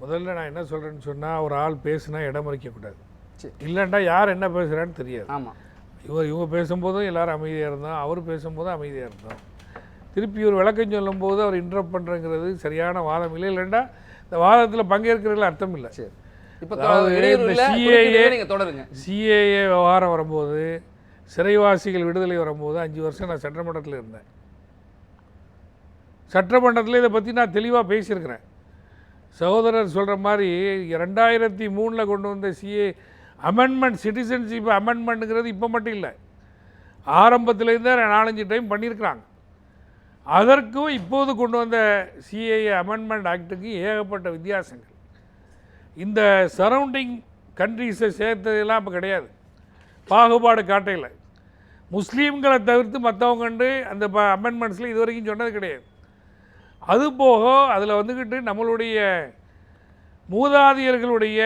முதல்ல நான் என்ன சொல்கிறேன்னு சொன்னால் ஒரு ஆள் பேசுனா இடம் மறிக்கக்கூடாது. சரி. இல்லைண்டா யார் என்ன பேசுகிறான்னு தெரியாது. ஆமா. இவர் இவங்க பேசும்போதும் எல்லாரும் அமைதியாக இருந்தோம் அவர் பேசும்போதும் அமைதியாக இருந்தோம் திருப்பி ஒரு விளக்கம் சொல்லும்போது அவர் இன்டரப்ட் பண்ணுறங்கிறது சரியான வாதம் இல்லை. இல்லைண்டா இந்த வாதத்தில் பங்கேற்கிறதுல அர்த்தம் இல்லை. சரி. இப்போ இந்த தொடருங்க. சிஏஏ விவகாரம் வரும்போது சிறைவாசிகள் விடுதலை வரும்போது அஞ்சு வருஷம் நான் சட்டமன்றத்தில் இருந்தேன். சட்டமன்றத்தில் இதை பற்றி நான் தெளிவாக பேசியிருக்கிறேன். சகோதரர் சொல்கிற மாதிரி ரெண்டாயிரத்தி மூணில் கொண்டு வந்த சிஏ அமெண்ட்மெண்ட் சிட்டிசன்ஷிப் அமெண்ட்மெண்ட்டுங்கிறது இப்போ மட்டும் இல்லை. ஆரம்பத்துலேருந்தே நாலஞ்சு டைம் பண்ணியிருக்கிறாங்க அதற்கும் இப்போது கொண்டு வந்த சிஏஏ அமெண்ட்மெண்ட் ஆக்டுக்கு ஏகப்பட்ட வித்தியாசங்கள். இந்த சரௌண்டிங் கண்ட்ரீஸை சேர்த்ததெல்லாம் இப்போ கிடையாது. பாகுபாடு காட்டையில் முஸ்லீம்களை தவிர்த்து மற்றவங்க கண்டு அந்த அமெண்ட்மெண்ட்ஸில் இது வரைக்கும் சொன்னது கிடையாது. அது போக அதில் வந்துக்கிட்டு நம்மளுடைய மூதாதையர்களுடைய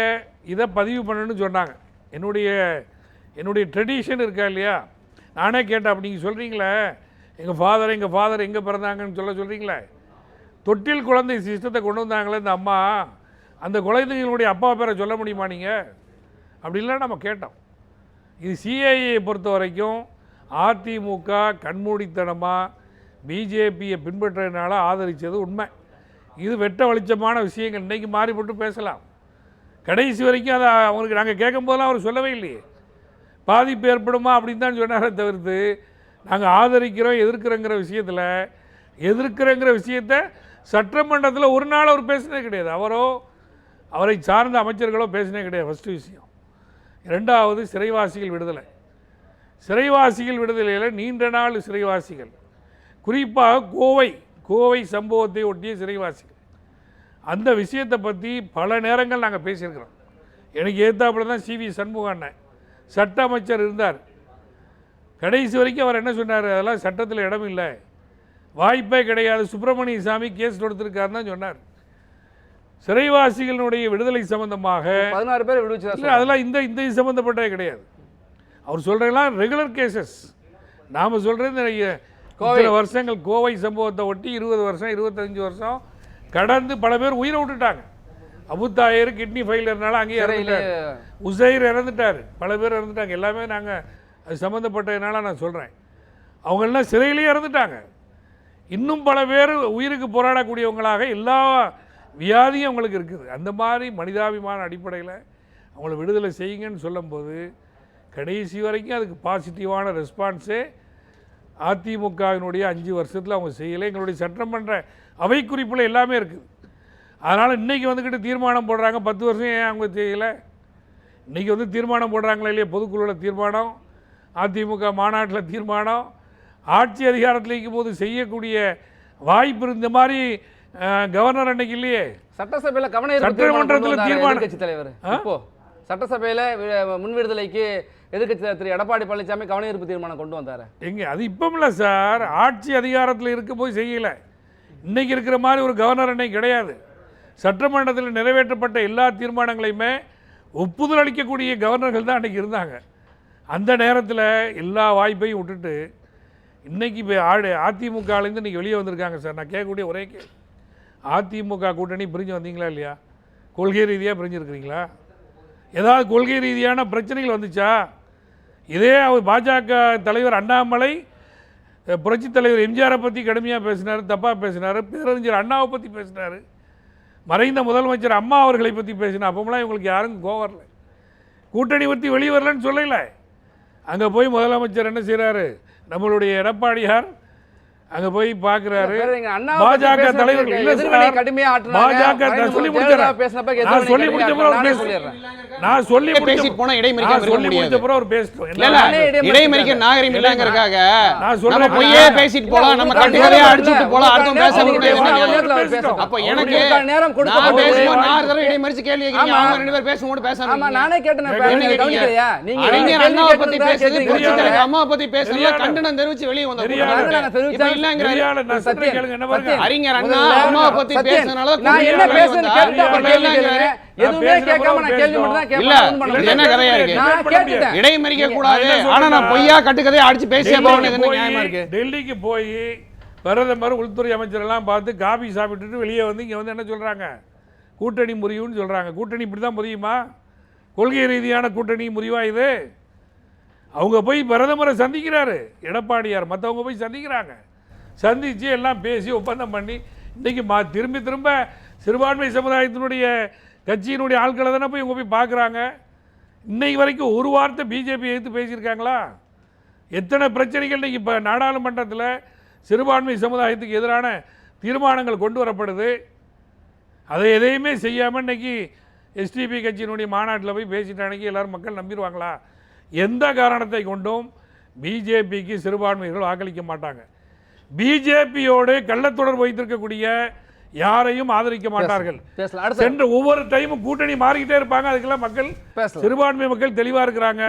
இதை பதிவு பண்ணணும்னு சொன்னாங்க. என்னுடைய என்னுடைய ட்ரெடிஷன் இருக்கா இல்லையா? நானே கேட்டேன் அப்படி நீங்கள் சொல்கிறீங்களே எங்கள் ஃபாதர் எங்கள் ஃபாதர் எங்கே பிறந்தாங்கன்னு சொல்ல சொல்கிறீங்களே தொட்டில் குழந்தை சிஸ்டத்தை கொண்டு வந்தாங்களே இந்த அம்மா? அந்த குழந்தைங்களுடைய அப்பா பேரை சொல்ல முடியுமா நீங்கள் அப்படின்லாம் நம்ம கேட்டோம். இது சிஐஏ பொறுத்த வரைக்கும் அதிமுக கண்மூடித்தனமாக பிஜேபியை பின்பற்றதுனால ஆதரித்தது உண்மை. இது வெட்ட வெளிச்சமான விஷயங்கள். இன்றைக்கி மாறிப்பட்டு பேசலாம். கடைசி வரைக்கும் அதை அவங்களுக்கு நாங்கள் கேட்கும்போதெல்லாம் அவர் சொல்லவே இல்லையே. பாதிப்பு ஏற்படுமா அப்படின்னு தான் சொன்னாரே தவிர்த்து நாங்கள் ஆதரிக்கிறோம் எதிர்க்கிறோங்கிற விஷயத்தில் எதிர்க்கிறோங்கிற விஷயத்த சட்டமன்றத்தில் ஒரு நாள் அவர் பேசினது கிடையாது. அவரோ அவரை சார்ந்த அமைச்சர்களோ பேசினே கிடையாது. ஃபஸ்ட்டு விஷயம். இரண்டாவது சிறைவாசிகள் விடுதலை. சிறைவாசிகள் விடுதலையில் நீண்ட நாள் சிறைவாசிகள். குறிப்பாக கோவை கோவை சம்பவத்தை ஒட்டிய சிறைவாசிகள். அந்த விஷயத்தை பற்றி பல நேரங்கள் நாங்கள் பேசியிருக்கிறோம். எனக்கு ஏத்தாப்புல தான் சிவி சண்முக அண்ணன் சட்ட அமைச்சர் இருந்தார். கடைசி வரைக்கும் அவர் என்ன சொன்னார்? அதெல்லாம் சட்டத்தில் இடம் இல்லை. வாய்ப்பே கிடையாது. சுப்பிரமணிய சாமி கேஸ் கொடுத்துருக்காருன்னு தான் சொன்னார். சிறைவாசிகளுடைய விடுதலை சம்பந்தமாக பதினாறு பேர் விடுவிச்சதா இல்லை அதெல்லாம் இந்த இந்த இது சம்மந்தப்பட்டதே கிடையாது. அவர் சொல்கிறதெல்லாம் ரெகுலர் கேசஸ் நாம் சொல்கிறது இத்தனை வருஷங்கள் கோவை சம்பவத்தை ஒட்டி இருபது வருஷம் இருபத்தஞ்சு வருஷம் கடந்து பல பேர் உயிரை விட்டுட்டாங்க. அபுத்தாயர் கிட்னி ஃபெயிலியர்னால அங்கேயே இறந்துட்டார். உசைர் இறந்துட்டார். பல பேர் இறந்துட்டாங்க. எல்லாமே நாங்கள் அது சம்மந்தப்பட்டதுனால நான் சொல்கிறேன் அவங்கெல்லாம் சிறையிலேயே இறந்துட்டாங்க. இன்னும் பல பேர் உயிருக்கு போராடக்கூடியவங்களாக எல்லா வியாதியும் அவங்களுக்கு இருக்குது. அந்த மாதிரி மனிதாபிமான அடிப்படையில் அவங்கள விடுதலை செய்யுங்கன்னு சொல்லும்போது கடைசி வரைக்கும் அதுக்கு பாசிட்டிவான ரெஸ்பான்ஸே அதிமுகவினுடைய அஞ்சு வருஷத்தில் அவங்க செய்யலை. எங்களுடைய சட்டமன்ற அவை குறிப்பில் எல்லாமே இருக்குது அதனால் இன்றைக்கி வந்துக்கிட்டு தீர்மானம் போடுறாங்க. பத்து வருஷம் ஏன் அவங்க செய்யலை? இன்றைக்கி வந்து தீர்மானம் போடுறாங்களே இல்லையா? பொதுக்குழுவில் தீர்மானம் அதிமுக மாநாட்டில் தீர்மானம் ஆட்சி அதிகாரத்தில் இருக்கும் போது செய்யக்கூடிய வாய்ப்பு இருந்த மாதிரி கவர்னர் அன்னைக்கு இல்லையே? சட்டசபையில கவன சட்டமன்றத்துல தீர்மானம். எதிர்க்கட்சி தலைவர். இப்போ சட்டசபையில் முன் விடுதலைக்கு எதிர்கட்சி தலைவர் திரு எடப்பாடி பழனிசாமி கவனஈர்ப்பு தீர்மானம் கொண்டு வந்தார். எங்கே அது இப்பவும் இல்லை சார். ஆட்சி அதிகாரத்தில் இருக்க போய் செய்யலை. இன்னைக்கு இருக்கிற மாதிரி ஒரு கவர்னர் அன்னைக்கு கிடையாது. சட்டமன்றத்தில் நிறைவேற்றப்பட்ட எல்லா தீர்மானங்களையுமே ஒப்புதல் அளிக்கக்கூடிய கவர்னர்கள் தான் அன்றைக்கி இருந்தாங்க. அந்த நேரத்தில் எல்லா வாய்ப்பையும் விட்டுட்டு இன்னைக்கு இப்போ ஆடு அதிமுகலேருந்து இன்றைக்கி வெளியே வந்திருக்காங்க சார். நான் கேட்கக்கூடிய ஒரே கே அதிமுக கூட்டணி பிரிஞ்சு வந்தீங்களா இல்லையா? கொள்கை ரீதியாக பிரிஞ்சுருக்கிறீங்களா? ஏதாவது கொள்கை ரீதியான பிரச்சனைகள் வந்துச்சா? இதே அவர் பாஜக தலைவர் அண்ணாமலை புரட்சி தலைவர் எம்ஜிஆரை பற்றி கடுமையாக பேசினார் தப்பாக பேசினார் பேரறிஞர் அண்ணாவை பற்றி பேசினார் மறைந்த முதலமைச்சர் அம்மா அவர்களை பற்றி பேசினார் அப்போமெல்லாம் இவங்களுக்கு யாரும் கோவரல கூட்டணி பற்றி வெளியே வரலன்னு சொல்லலை. அங்கே போய் முதலமைச்சர் என்ன செய்கிறாரு நம்மளுடைய எடப்பாடியார் அங்கே போய் பார்க்குறாரு வேற எங்க அண்ணாவை பத்தி பாஜக தலைவர்கள் இல்ல. கடுமையா. பாஜக சொல்லி பேசினப்ப நான் சொல்லி கடுமையா முடிச்ச பிறகு ஆற்றுனாங்க. அவர் நானே சொல்லி போனா இருக்க சொல்லி முடிச்ச. பிறகு அவர் இல்ல இடைமறிக்க இடைமறிக்க நாகரிகம் இல்லங்கிறதுக்காக நான் பேசிட்டு போலாம் நம்ம கட்டுக்கதையா அடிச்சுட்டு. போலாம் பேச முடியாது. அப்ப எனக்கு நேரம் கொடுத்த நான் போது- தடவை இடைமறிச்சு கேள்வி. அவங்க ரெண்டு பேசும்போது பேசாம ஆமா இருக்கீங்க. நானே கேட்டேன்? கவனிக்கலையா? நீங்க அறிஞர் அண்ணாவை பத்தி பேசுறது தலைவர் அம்மாவை பத்தி தெரியாது. கண்டனம் தெரிவிச்சு வெளியே வந்த தெரியாது. கூட்டம். நான் தெரிவிச்சேன். இப்ப இல்லங்கிறாரு. தெரியாது. நான் சொல்றேன் சத்யன், கேளுங்க, என்ன பாருங்க. சத்யன். அறிஞர் அண்ணா அம்மாவை பத்தி சத்யன், பேசுனதுனால நான் என்ன பேசுறேன்னு எதுவுமே கேட்காம நான் கேள்வி. மட்டும் தான் கேட்பேன். முடியாது. என்ன கதையா இருக்கு? நான் கேட்டுட்டேன். இடைமறிக்க கூடாது ஆனா நான்? பொய்யா கட்டுக்கதையா அடிச்சு பேசிய டெல்லிக்கு என்ன நியாயமா இருக்கு டெல்லிக்கு போய் பிரதமர் உள்துறை அமைச்சரெல்லாம் பார்த்து காபி சாப்பிட்டுட்டு வெளியே வந்து இங்கே வந்து என்ன சொல்கிறாங்க கூட்டணி முறிவுன்னு சொல்கிறாங்க கூட்டணி இப்படி தான் முறியுமா கொள்கை ரீதியான கூட்டணி முறிவா இது அவங்க போய் பிரதமரை சந்திக்கிறாரு எடப்பாடியார் மற்றவங்க போய் சந்திக்கிறாங்க சந்தித்து எல்லாம் பேசி ஒப்பந்தம் பண்ணி இன்றைக்கி மா திரும்பி திரும்ப சிறுபான்மை சமுதாயத்தினுடைய கட்சியினுடைய ஆட்களை தானே போய் இவங்க போய் பார்க்குறாங்க? இன்னைக்கு வரைக்கும் ஒரு வார்த்தை பிஜேபி எதிர்த்து பேசியிருக்காங்களா? எத்தனை பிரச்சனைகள் இன்றைக்கி இப்போ நாடாளுமன்றத்தில் சிறுபான்மை சமுதாயத்துக்கு எதிரான தீர்மானங்கள் கொண்டு வரப்படுது? அதை எதையுமே செய்யாமல் இன்றைக்கி எஸ்டிபி கட்சியினுடைய மாநாட்டில் போய் பேசிட்டு அன்னைக்கு எல்லோரும் மக்கள் நம்பிடுவாங்களா? எந்த காரணத்தை கொண்டும் பிஜேபிக்கு சிறுபான்மைகள் வாக்களிக்க மாட்டாங்க. பிஜேபியோடு கள்ளத்தொடர்பு வைத்திருக்கக்கூடிய யாரையும் ஆதரிக்க மாட்டார்கள். சென்ற ஒவ்வொரு டைமும் கூட்டணி மாறிக்கிட்டே இருப்பாங்க. அதுக்கெல்லாம் மக்கள் சிறுபான்மை மக்கள் தெளிவாக இருக்கிறாங்க.